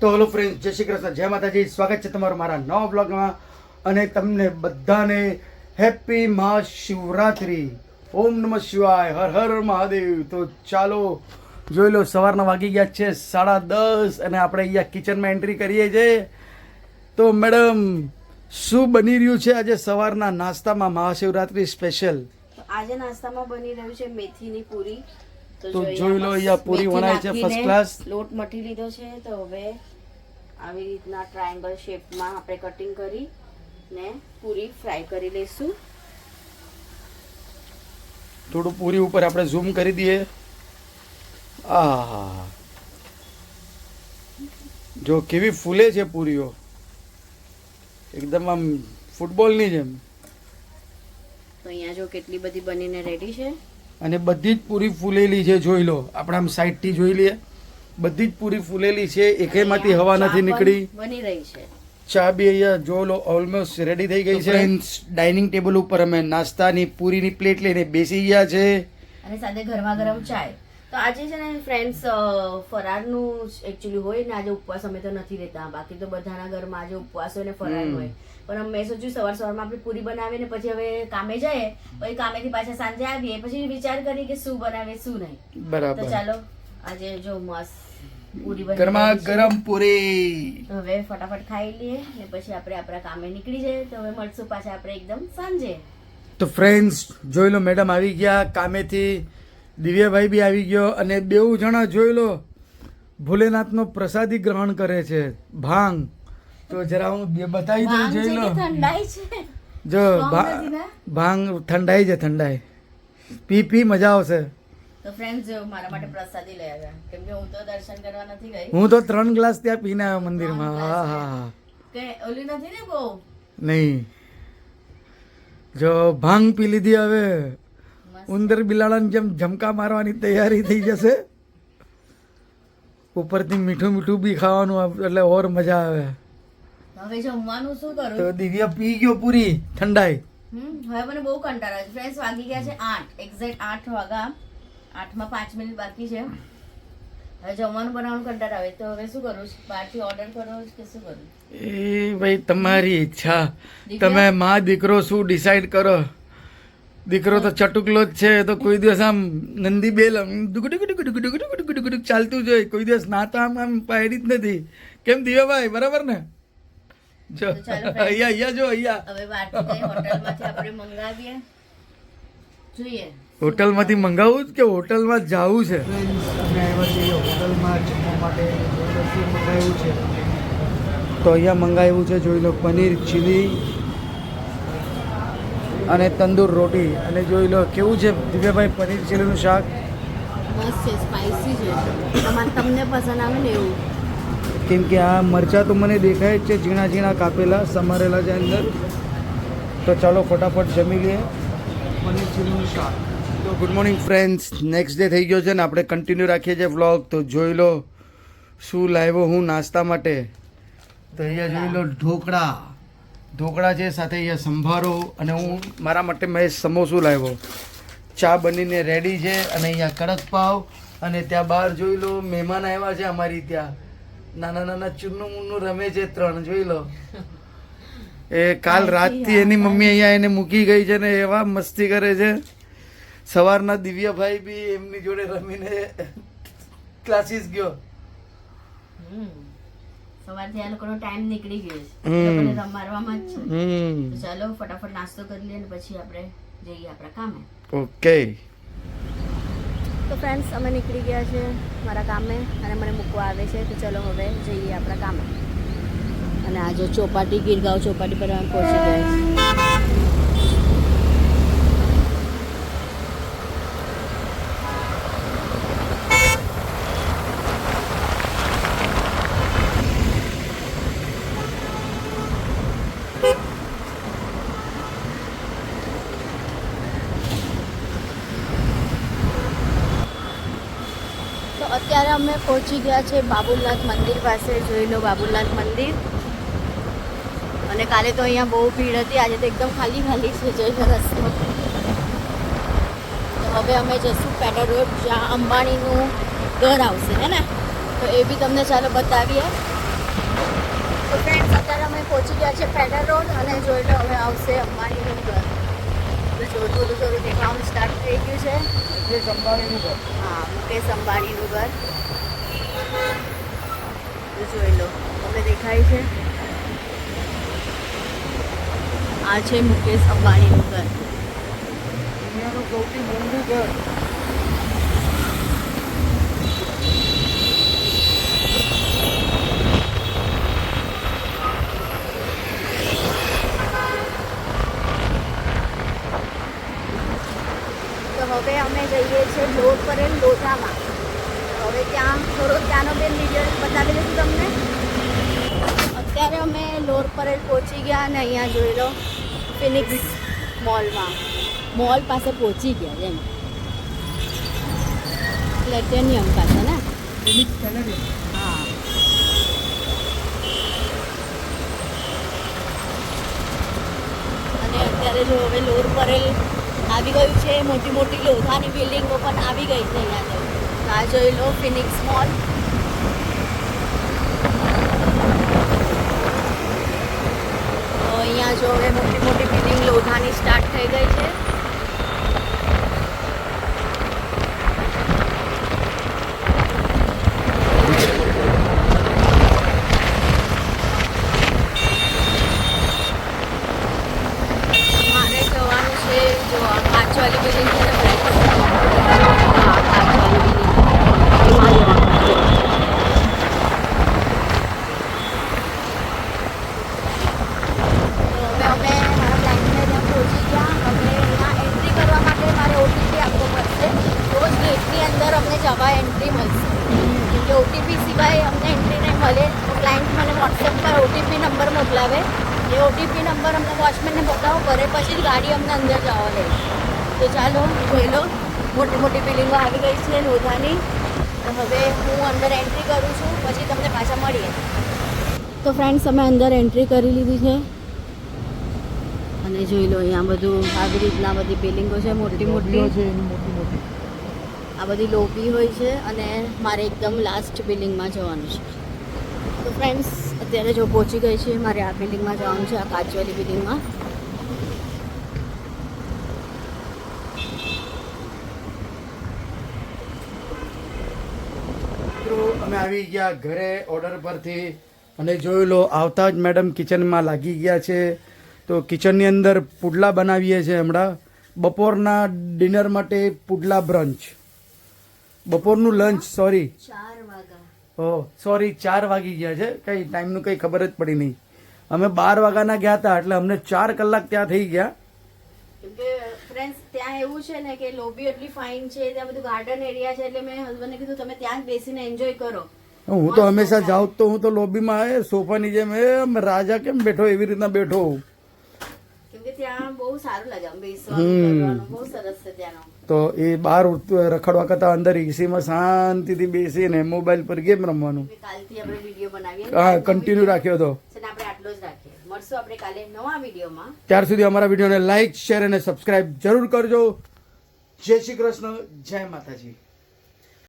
તો hello friend જય શ્રી કૃષ્ણ, જય માતાજી, સ્વાગત છે તમારું મારા નવા બ્લોગમાં અને તમને બધાને હેપી મહાશિવરાત્રિ. ઓમ નમઃ શિવાય, હર હર મહાદેવ. તો ચાલો, જોઈ લો, સવારના વાગી ગયા છે સાડા દસ અને આપણે અહીંયા કિચનમાં એન્ટ્રી કરીએ છીએ. તો મેડમ શું બની રહ્યું છે આજે સવારના નાસ્તામાં મહાશિવરાત્રિ સ્પેશિયલ આજે નાસ્તામાં બની રહ્યું છે મેથીની પૂરી. તો જોઈ લો અહીંયા પૂરી વણાય છે ફર્સ્ટ ક્લાસ લોટ મઠી લીધો છે તો હવે આવી રીતના ટ્રાયેંગલ શેપમાં આપણે કટિંગ કરી ને પૂરી ફ્રાય કરી લઈશું. થોડું પૂરી ઉપર આપણે ઝૂમ કરી દઈએ. આ જો કેવી ફૂલે છે પૂરીઓ. એકદમ આમ ફૂટબોલની જેમ. તો અહીંયા જો કેટલી બધી બનીને રેડી છે. અને બધી જ પૂરી ફૂલેલી છે જોઈ લો. આપણે આમ સાઈડથી જોઈ લઈએ. બધી જ પૂરી ફૂલેલી છે એકેયમાંથી હવા નથી નીકળી. બની રહી છે. ચા બી અહીંયા જો લો ઓલમોસ્ટ રેડી થઈ ગઈ છે. ડાઇનિંગ ટેબલ ઉપર અમે નાસ્તાની પૂરીની પ્લેટ લઈને બેસી ગયા છે. અને સાથે ગરમા ગરમ ચાય. તો આજે છે ને ફ્રેન્ડ્સ ફરારનું એકચ્યુઅલી હોય ને આજે ઉપવાસ અમે તો નથી રહેતા બાકી તો બધાના ઘરમાં આજે ઉપવાસ હોય ને ફરાર હોય. પણ અમે સોચ્યું સવાર સવારમાં આપણે પૂરી બનાવીને પછી હવે કામે જઈએ પછી કામેથી પાછા સાંજે આવીએ પછી વિચાર કરીએ કે શું બનાવીએ શું નહીં. તો ચાલો આજે જો મસ્ત પૂરી બની ગરમા ગરમ પૂરી. હવે ફટાફટ ખાઈ લઈએ ને પછી આપણે આપણા કામે નીકળી જઈએ. તો હવે મળશું પાછા આપણે એકદમ સાંજે. તો ફ્રેન્ડ્સ જોઈ લો મેડમ આવી ગયા કામેથી. દિવ્યાભાઈ બી આવી ગયો અને બેઉ જણા જોઈ લો. ભોલેનાથનો પ્રસાદી ગ્રહણ કરે છે. ભાંગ. તો જરા હું બે બતાવી દઉં જોઈ લો. જો ભાંગ ઠંડાઈ છે ઠંડાઈ. પી પી મજા આવશે. તો ફ્રેન્ડ્સ મારા માટે પ્રસાદી લઈ આવ્યા. કેમ કે હું તો દર્શન કરવા નથી ગઈ. હું તો ત્રણ ગ્લાસ ત્યાં પીને આવ્યો મંદિરમાં. હા હા કે ઓલી નથી ને બહુ? નહીં. જો ભાંગ પી લીધી હવે. ઉંદર બિલાડાની જેમ ઝમકા મારવાની તૈયારી થઈ જશે ઉપરથી મીઠું મીઠું બી ખાવાનું એટલે ઓર મજા આવે. હવે જમવાનું શું કરું? તો દિવ્ય પી ગયો પૂરી ઠંડાઈ. હવે મને બહુ કંટાળો છે. ફ્રેન્ડ્સ વાગી ગયા છે આઠ. એક્ઝેક્ટ આઠ વાગા આઠમાં પાંચ મિનિટ બાકી છે. હવે જમવાનું બનાવવાનું કંટાળો આવે. તો હવે શું કરું? બહારથી ઓર્ડર કરું કે શું કરું? એ ભાઈ તમારી ઈચ્છા. તમે માં દીકરો શું ડિસાઈડ કરો? દીકરો તો ચટુકલો જ છે તો કોઈ દિવસ આમ નંદી બેલ ચાલતું જ હોય. કોઈ દિવસ ના તો આમ આમ પાયરી જ નથી. કેમ દિવાભાઈ બરાબર ને? જો. અહીંયા અહીંયા જો અહીંયા. હવે હોટલમાંથી આપણે મંગાવીએ. જોઈએ. હોટલમાંથી મંગાવવું જ કે હોટલમાં જવું છે? હોટલમાં જમવા માટે મંગાવ્યું છે. તો અહીંયા મંગાવ્યું છે જોઈ લો પનીર ચીલી અને તંદૂર રોટી. અને જોઈ લો કેવું છે દિવ્યાભાઈ પનીર ચીલીનું શાક? મસ્ત છે સ્પાઇસી છે. તમને પસંદ આવે ને એવું. કેમ કે આ મરચાં તો મને દેખાય જ છે, ઝીણા ઝીણા કાપેલા, સમારેલા છે અંદર. તો ચાલો ફટાફટ જમી લઈએ. પનીર ચીલીનું તો good morning friends next day થઈ ગયો છે ને આપણે કન્ટિન્યુ રાખીએ છીએ વ્લોગ તો જોઈ લો શું લાવ્યો હું નાસ્તા માટે. તો અહીંયા જોઈ લો ઢોકળા. ઢોકળા છે, સાથે અહીંયા સંભારો અને હું મારા માટે મેં સમોસું લાવ્યો. ચા બનીને રેડી છે અને અહીંયા કડક પાવ અને ત્યાં બહાર જોઈ લો મહેમાન આવ્યા છે અમારી ત્યાં. નાના નાના ચૂનું મુન્નું રમે છે ત્રણ જોઈ લો. એ કાલ રાતથી એની મમ્મી અહીંયા એને મૂકી ગઈ છે ને એવા મસ્તી કરે છે. સવારના દિવ્યાભાઈ બી એમની જોડે રમીને ક્લાસીસ ગયો. હમ. સવારથી આ લોકોનો ટાઈમ નીકળી ગયો છે. રમાડવામાં જ છે. ચાલો ફટાફટ નાસ્તો કરી લઈએ અને પછી આપણે જઈએ આપણા કામે. ઓકે. તો ફ્રેન્ડ્સ અમે નીકળી ગયા છે મારા કામે અને મને મૂકવા આવે છે. તો ચલો હવે જઈએ આપણા કામે. અને આ જો ચોપાટી, ગીરગાંવ ચોપાટી પર અમે પહોંચી ગયા અત્યારે અમે પહોંચી ગયા છે બાબુલનાથ મંદિર પાસે. જોઈ લો બાબુલનાથ મંદિર. અને કાલે તો અહીંયા બહુ ભીડ હતી. આજે તો એકદમ ખાલી ખાલી છે, જોઈ લો રસ્તો. તો હવે અમે જઈશું પેટર રોડ, જ્યાં અંબાણીનું ઘર આવશે, હે ને? તો એ બી તમને ચાલો બતાવીએ. તો ફ્રેન્ડ્સ અત્યારે અમે પહોંચી ગયા છે પેડર રોડ અને જોઈ લો હવે આવશે અંબાણીનું ઘર. તો થોડું થોડું દેખાવાનું સ્ટાર્ટ થઈ ગયું છે. મુકેશ અંબાણીનું ઘર. હા મુકેશ અંબાણીનું ઘર. જોઈ લો તમને દેખાય છે. આ છે મુકેશ અંબાણીનું ઘર. દુનિયાનું સૌથી મોંઘું ઘર તો હવે અમે જઈએ છીએ લોટ પરેલ લોધામાં હવે ત્યાં થોડો ત્યાંનો બેન વીડિયો બતાવી દઈશું તમને અત્યારે અમે પર પરેલ પહોંચી ગયા અને અહીંયા જોઈ લો ફિનિક્સ મોલમાં મોલ પાસે પહોંચી ગયા જેમ પ્લેટેનિયમ પાસે ને? હા. અને અત્યારે જો હવે લોર પરેલ આવી ગયું છે મોટી મોટી લોધાની બિલ્ડિંગો પણ આવી ગઈ છે અહીંયા તો. આ જોઈ લો ફિનિક્સ મોલ તો અહીંયા જો હવે મોટી મોટી બિલ્ડિંગ લોધાની સ્ટાર્ટ થઈ ગઈ છે મારે જવાનું છે જો આ કાચવાલી બિલ્ડિંગ છે ને હા કાચવાલી બિલ્ડિંગ એમાં જવાનું છે. તો હવે અમે મારા ક્લાયન્ટને ત્યાં પહોંચી ગયા હવે અહીંયા એન્ટ્રી કરવા માટે મારે ઓટીપી આપવો પડશે તો જ ગેટની અંદર અમને જવા એન્ટ્રી મળશે કેમ કે ઓટીપી સિવાય અમને એન્ટ્રી નહીં મળે તો ક્લાયન્ટ મને વોટ્સએપ પર ઓટીપી મોકલાવે એ ઓટીપી નંબર અમને વોચમેનને બતાવો કરે પછી જ ગાડી અમને અંદર જવા દે તો ચાલો જોઈ લો મોટી મોટી બિલ્ડિંગો આવી ગઈ છે લોધાની તો હવે હું અંદર એન્ટ્રી કરું છું પછી તમને પાછા મળીએ. તો ફ્રેન્ડ્સ અમે અંદર એન્ટ્રી કરી લીધી છે. અને જોઈ લો અહીંયા બધું આવી રીતના બધી બિલ્ડિંગો છે મોટી મોટી. છે મોટી મોટી? આ બધી લોબી હોય છે અને મારે એકદમ લાસ્ટ બિલ્ડિંગમાં જવાનું છે. તો ફ્રેન્ડ્સ અત્યારે જો પહોંચી ગઈ છે મારે આ બિલ્ડિંગમાં જવાનું છે આ કાચવાલી બિલ્ડિંગમાં. અમે આવી ગયા ઘરે ઓર્ડર પરથી અને જોઈ લો આવતા જ મેડમ કિચનમાં લાગી ગયા છે. તો કિચનની અંદર પુડલા બનાવીએ છીએ હમણાં. બપોરના ડિનર માટે પુડલા બ્રંચ બપોરનું લંચ સોરી ચાર ઓ સોરી ચાર વાગી ગયા છે. કઈ ટાઈમનું કઈ ખબર જ પડી નહીં. અમે બાર વાગ્યાના ગયા હતા એટલે અમને ચાર કલાક ત્યાં થઈ ગયા. ફ્રેન્ડ્સ ત્યાં એવું છે ને કે લોબી એટલી ફાઇન છે ત્યાં બધું ગાર્ડન એરિયા છે એટલે મેં હસબન્ડને કીધું તમે ત્યાં જ બેસીને એન્જોય કરો. હું તો હંમેશા જાઉં તો હું તો લોબીમાં સોફાની જેમ એ રાજા કેમ બેઠો એવી રીતના બેઠો હોઉં. ત્યાં બહુ સારું લાગે બેસવાનું બહુ સરસ છે ત્યાંનો. તો એ બહાર રખડવા કરતા અંદર એસીમાં શાંતિથી બેસીને મોબાઈલ પર ગેમ રમવાનું. હા કન્ટિન્યુ રાખ્યો હતો ત્યાર સુધી અમારા વિડીયોને લાઈક શેર અને સબસ્ક્રાઈબ જરૂર કરજો. જય શ્રી કૃષ્ણ જય માતાજી.